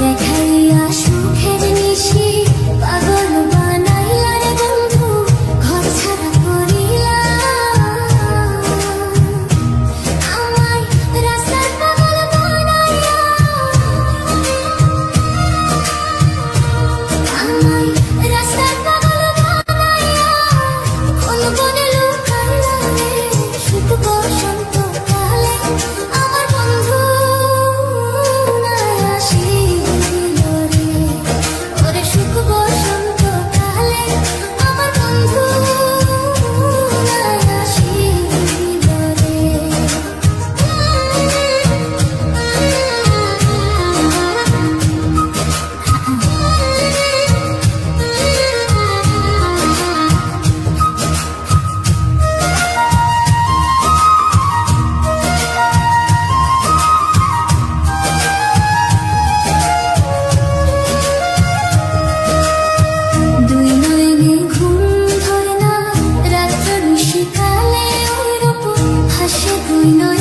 দেখাইয়া সুখের নিশি। I know.